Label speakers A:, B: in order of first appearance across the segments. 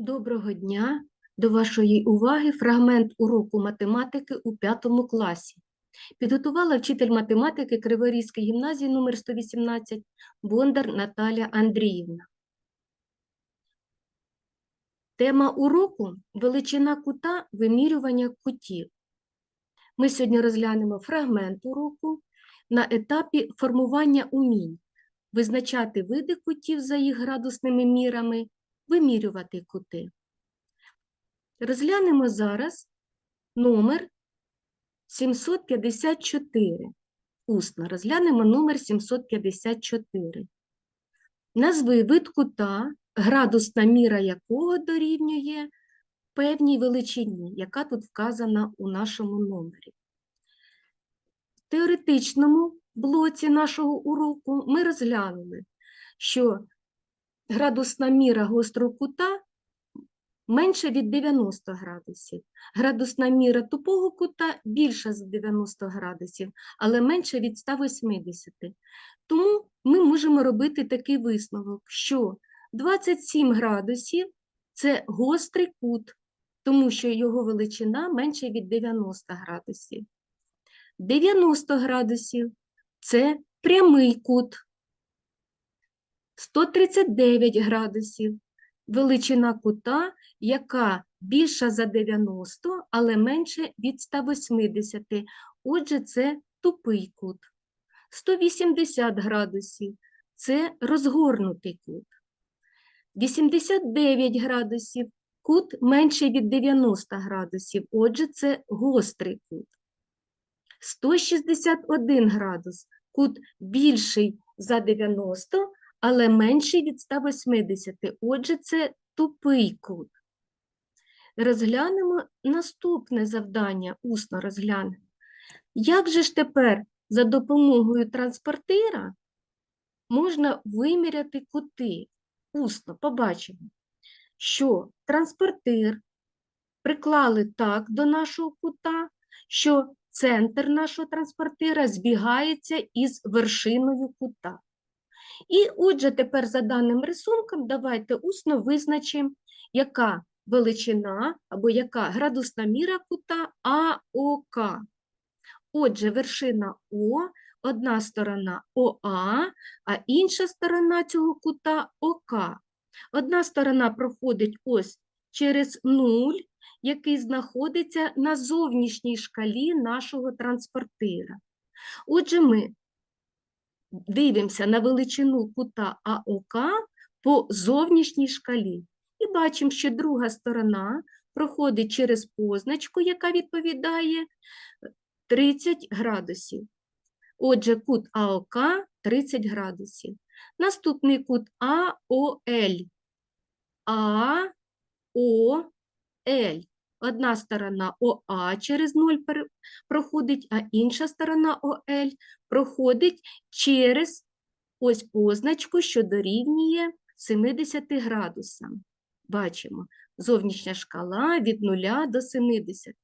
A: Доброго дня! До вашої уваги фрагмент уроку математики у п'ятому класі. Підготувала вчитель математики Криворізької гімназії номер 118 Бондар Наталя Андріївна. Тема уроку величина кута вимірювання кутів. Ми сьогодні розглянемо фрагмент уроку на етапі формування умінь, визначати види кутів за їх градусними мірами, вимірювати кути. Розглянемо зараз номер 754. Усно розглянемо номер 754. Назви вид кута, градусна міра якого дорівнює певній величині, яка тут вказана у нашому номері. В теоретичному блоці нашого уроку ми розглянули, що градусна міра гострого кута менше від 90 градусів. Градусна міра тупого кута більша за 90 градусів, але менше від 180. Тому ми можемо робити такий висновок, що 27 градусів це гострий кут, тому що його величина менше від 90 градусів. 90 градусів це прямий кут. 139 градусів величина кута, яка більша за 90, але менше від 180. Отже, це тупий кут. 180 градусів це розгорнутий кут. 89 градусів кут менше від 90 градусів, отже, це гострий кут. 161 градус кут більший за 90, але менший від 180, отже, це тупий кут. Розглянемо наступне завдання, усно розглянемо. Як же ж тепер за допомогою транспортира можна виміряти кути? Усно побачимо, що транспортир приклали так до нашого кута, що центр нашого транспортира збігається із вершиною кута. І отже, тепер за даним рисунком давайте усно визначимо, яка величина або яка градусна міра кута АОК. Отже, вершина О, одна сторона ОА, а інша сторона цього кута ОК. Одна сторона проходить ось через 0, який знаходиться на зовнішній шкалі нашого транспортира. Отже, ми дивимося на величину кута АОК по зовнішній шкалі. І бачимо, що друга сторона проходить через позначку, яка відповідає 30 градусів. Отже, кут АОК 30 градусів. Наступний кут АОЛ. АОЛ. Одна сторона ОА через 0 проходить, а інша сторона ОЛ проходить через ось позначку, що дорівнює 70 градусам. Бачимо, зовнішня шкала від 0 до 70.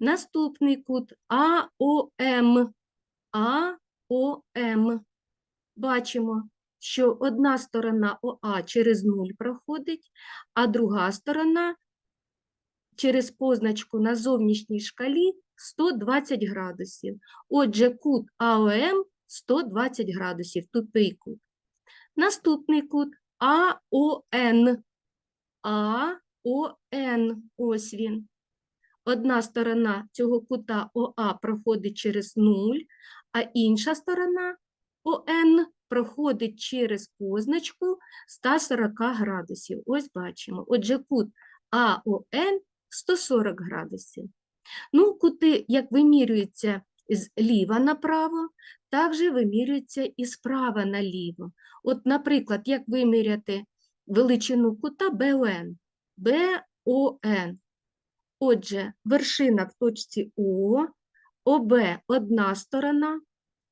A: Наступний кут АОМ. АОМ. Бачимо, що одна сторона ОА через 0 проходить, а друга сторона через позначку на зовнішній шкалі 120 градусів. Отже, кут АОМ 120 градусів, тупий кут. Наступний кут АОН. АОН, ось він. Одна сторона цього кута ОА проходить через 0, а інша сторона ОН проходить через позначку 140 градусів. Ось бачимо. Отже, кут АОН 140 градусів. Ну, кути, як вимірюються зліва направо, так же вимірюються і справа наліво. От, наприклад, як виміряти величину кута БОН. БОН. Отже, вершина в точці О, ОБ одна сторона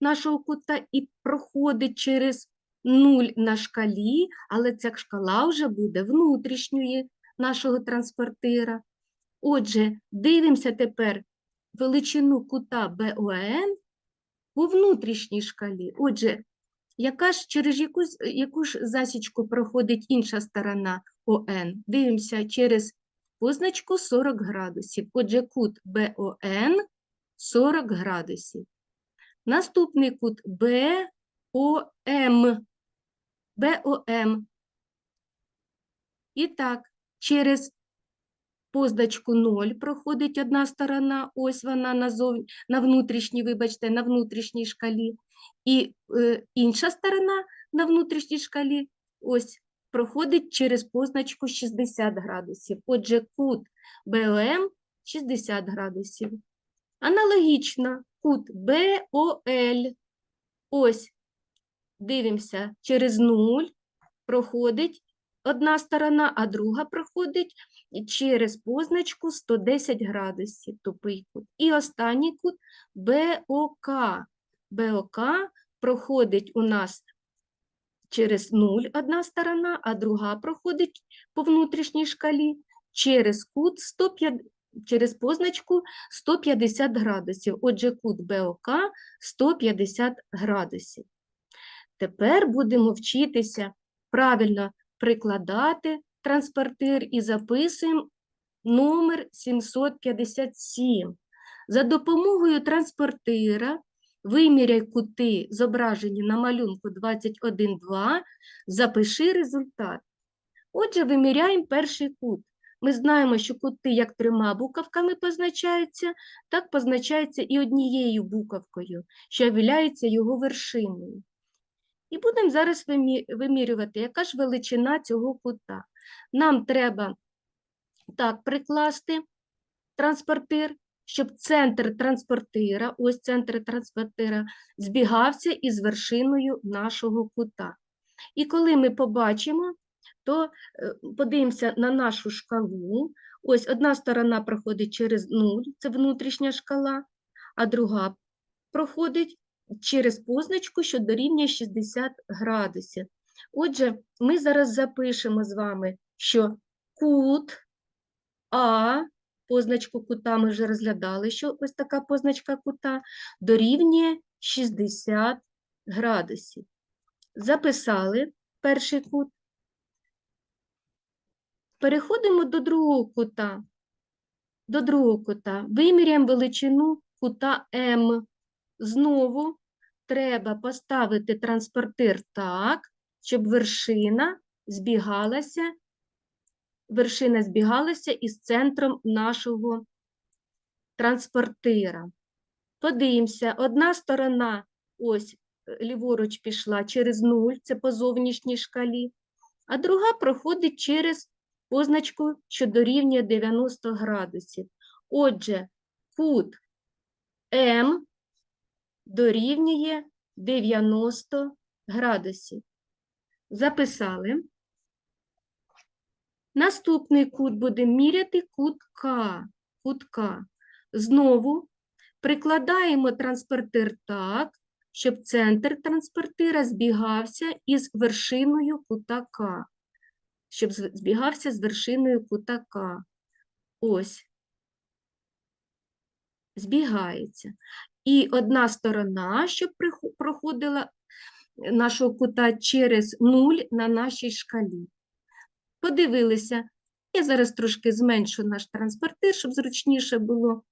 A: нашого кута і проходить через 0 на шкалі, але ця шкала вже буде внутрішньої нашого транспортира. Отже, дивимося тепер величину кута БОН по внутрішній шкалі. Отже, яка ж через яку, яку ж засічку проходить інша сторона? ОН. Дивимося через позначку 40 градусів. Отже, кут БОН 40 градусів. Наступний кут БОМ. БОМ. І так, через позначку 0 проходить одна сторона, ось вона на, зов... на внутрішній, вибачте, на внутрішній шкалі. І е, інша сторона на внутрішній шкалі ось проходить через позначку 60 градусів. Отже, кут БОМ 60 градусів. Аналогічно, кут БОЛ. Ось, дивимося, через 0 проходить одна сторона, а друга проходить через позначку 110 градусів, тупий кут. І останній кут БОК. БОК проходить у нас через 0 одна сторона, а друга проходить по внутрішній шкалі через кут 150, через позначку 150 градусів. Отже, кут БОК 150 градусів. Тепер будемо вчитися правильно прикладати транспортир і записуємо номер 757. За допомогою транспортира виміряй кути, зображені на малюнку 21.2, запиши результат. Отже, виміряємо перший кут. Ми знаємо, що кути як трьома буковками позначаються, так позначаються і однією буковкою, що являється його вершиною. І будемо зараз вимірювати, яка ж величина цього кута. Нам треба так прикласти транспортир, щоб центр транспортира, ось центр транспортира, збігався із вершиною нашого кута. І коли ми побачимо, то е, подивимося на нашу шкалу. Ось одна сторона проходить через 0, це внутрішня шкала, а друга проходить через позначку, що дорівнює 60 градусів. Отже, ми зараз запишемо з вами, що кут А, позначку кута ми вже розглядали, що ось така позначка кута, дорівнює 60 градусів. Записали перший кут. Переходимо до другого кута. До другого кута. Виміряємо величину кута М. Знову треба поставити транспортир так, щоб вершина збігалася, вершина збігалася із центром нашого транспортира. Подивимося, одна сторона, ось е, ліворуч пішла через 0, це по зовнішній шкалі, а друга проходить через позначку, що дорівнює 90 градусів. Отже, кут М дорівнює 90 градусів. Записали. Наступний кут будемо міряти кут К. Кут К. Знову прикладаємо транспортир так, щоб центр транспортира збігався із вершиною кута К. Щоб збігався з вершиною кута К. Ось. Збігається. І одна сторона, щоб проходила нашого кута через нуль на нашій шкалі. Подивилися. Я зараз трошки зменшу наш транспортир, щоб зручніше було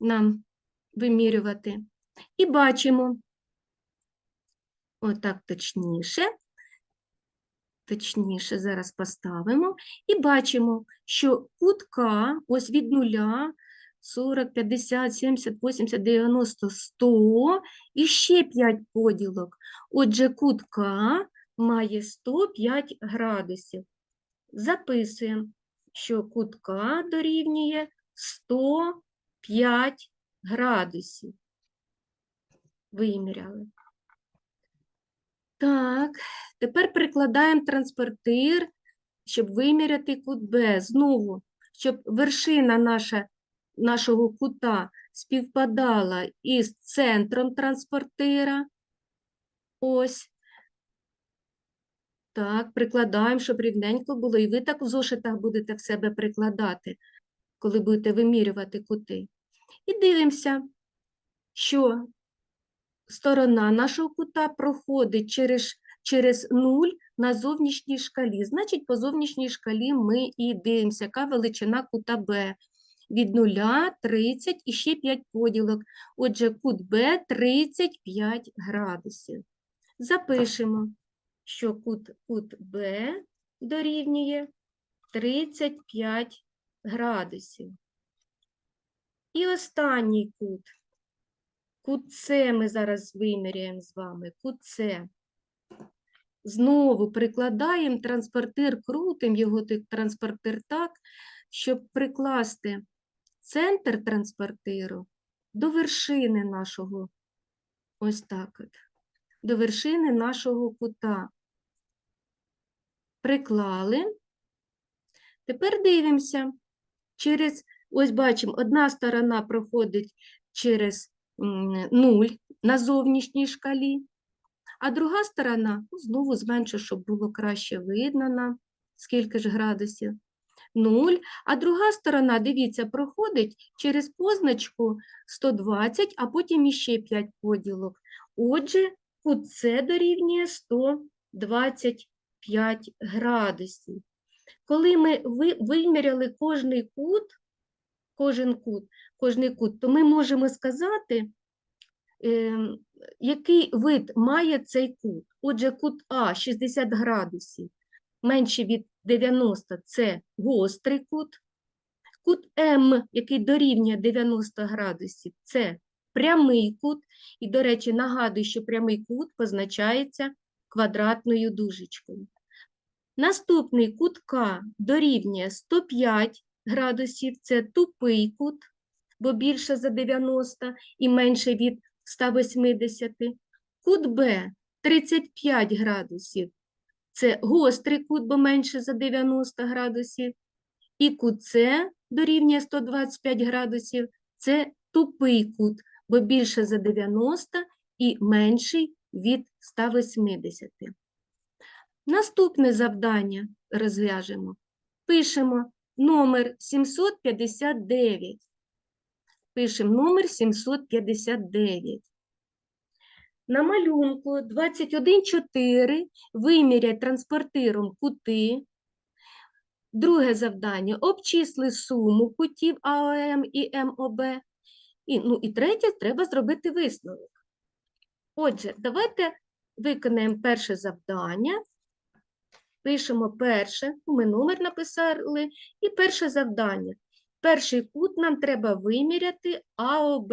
A: нам вимірювати. І бачимо, отак точніше, точніше зараз поставимо, і бачимо, що кут К ось від нуля 40, 50, 70, 80, 90, 100 і ще 5 поділок. Отже, кут К має 105 градусів. Записуємо, що кут К дорівнює 105 градусів. Виміряли. Так, тепер прикладаємо транспортир, щоб виміряти кут Б. Знову, щоб вершина наша, нашого кута співпадала із центром транспортира. Ось. Так, прикладаємо, щоб рівненько було. І ви так в зошитах будете в себе прикладати, коли будете вимірювати кути. І дивимося, що сторона нашого кута проходить через через 0 на зовнішній шкалі. Значить, по зовнішній шкалі ми і дивимося, яка величина кута Б. Від 0, 30 і ще 5 поділок. Отже, кут Б 35 градусів. Запишемо, що кут, кут Б дорівнює 35 градусів. І останній кут. Кут С ми зараз виміряємо з вами. Кут С. Знову прикладаємо транспортир, крутимо його транспортир так, щоб прикласти центр транспортиру до вершини нашого, ось так от, до вершини нашого кута. Приклали. Тепер дивимося. Через, ось бачимо, одна сторона проходить через 0 на зовнішній шкалі, а друга сторона, ну, знову зменшу, щоб було краще видно нам, скільки ж градусів. 0, а друга сторона, дивіться, проходить через позначку 120, а потім іще 5 поділок. Отже, кут С дорівнює 125 градусів. Коли ми ви- виміряли кожний кут, кожен кут, кожний кут, то ми можемо сказати, ем, який вид має цей кут. Отже, кут А 60 градусів, менше від 90 – це гострий кут. Кут М, який дорівнює 90 градусів, це прямий кут. І, до речі, нагадую, що прямий кут позначається квадратною дужечкою. Наступний кут К дорівнює 105 градусів, це тупий кут, бо більше за 90 і менше від 180. Кут Б 35 градусів, це гострий кут, бо менше за 90 градусів. І кут С дорівнює 125 градусів, це тупий кут, бо більше за 90 і менший від 180. Наступне завдання розв'яжемо. Пишемо номер 759. Пишемо номер 759. На малюнку 21.4 виміряй транспортиром кути. Друге завдання обчисли суму кутів АОМ і МОБ. І, ну, і третє, треба зробити висновок. Отже, давайте виконаємо перше завдання. Пишемо перше, ми номер написали, і перше завдання. Перший кут нам треба виміряти АОБ.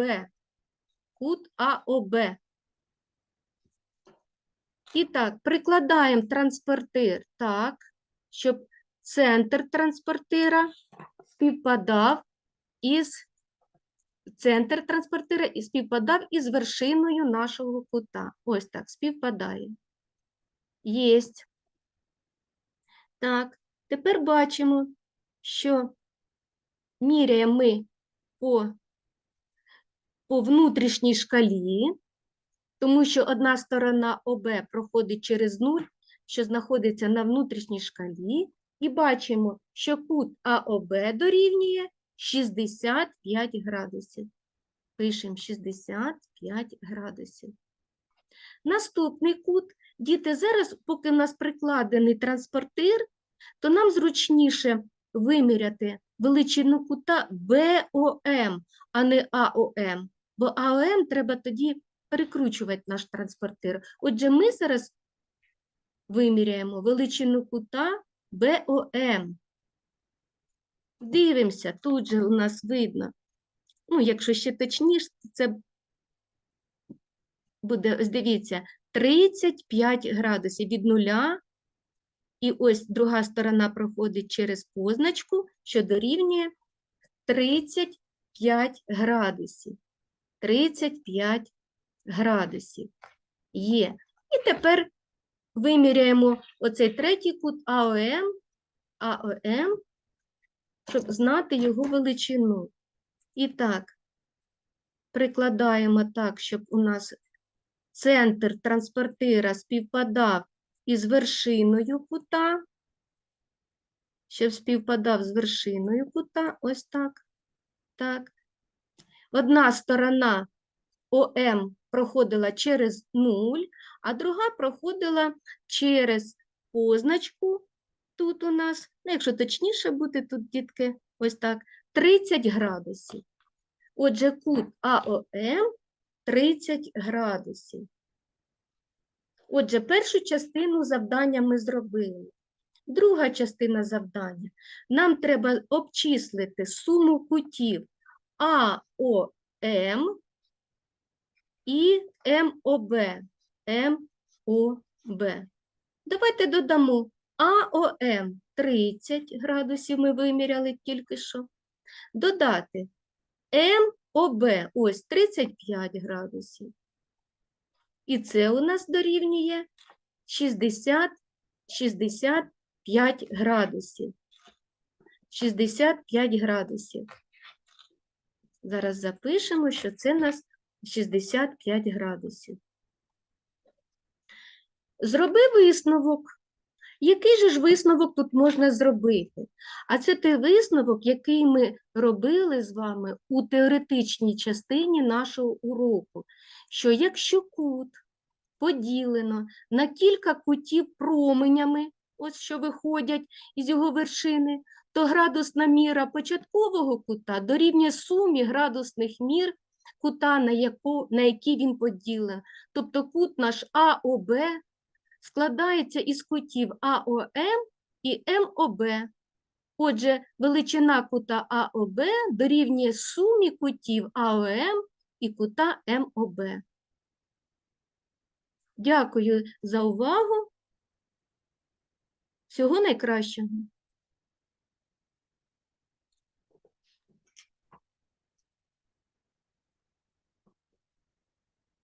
A: Кут АОБ. І так, прикладаємо транспортир так, щоб центр транспортира співпадав із центр транспортира і співпадав із вершиною нашого кута. Ось так, співпадає. Єсть. Так, тепер бачимо, що міряємо ми по, по внутрішній шкалі, тому що одна сторона ОБ проходить через 0, що знаходиться на внутрішній шкалі, і бачимо, що кут АОБ дорівнює 65 градусів. Пишемо 65 градусів. Наступний кут. Діти, зараз, поки в нас прикладений транспортир, то нам зручніше виміряти величину кута БОМ, а не АОМ. Бо АОМ треба тоді перекручувати наш транспортир. Отже, ми зараз виміряємо величину кута БОМ. Дивимося, тут же у нас видно. Ну, якщо ще точніше, це буде, ось дивіться, 35 градусів від нуля. І ось друга сторона проходить через позначку, що дорівнює 35 градусів. 35 градусів є. І тепер виміряємо оцей третій кут АОМ, АОМ, щоб знати його величину. І так, прикладаємо так, щоб у нас центр транспортира співпадав із вершиною кута, щоб співпадав з вершиною кута, ось так. Так. Одна сторона ОМ проходила через 0, а друга проходила через позначку. Тут у нас, ну, якщо точніше бути, тут, дітки, ось так, 30 градусів. Отже, кут АОМ 30 градусів. Отже, першу частину завдання ми зробили. Друга частина завдання. Нам треба обчислити суму кутів АОМ і МОБ. МОБ. Давайте додамо АОМ 30 градусів ми виміряли тільки що. Додати МОБ ось 35 градусів. І це у нас дорівнює 60, 65 градусів. 65 градусів. Зараз запишемо, що це нас 65 градусів. Зроби висновок. Який же ж висновок тут можна зробити? А це той висновок, який ми робили з вами у теоретичній частині нашого уроку, що якщо кут поділено на кілька кутів променями, ось що виходять із його вершини, то градусна міра початкового кута дорівнює сумі градусних мір кута, на, яку, на який він поділений. Тобто кут наш АОБ складається із кутів АОМ і МОБ. Отже, величина кута АОБ дорівнює сумі кутів АОМ і кута МОБ. Дякую за увагу. Всього найкращого.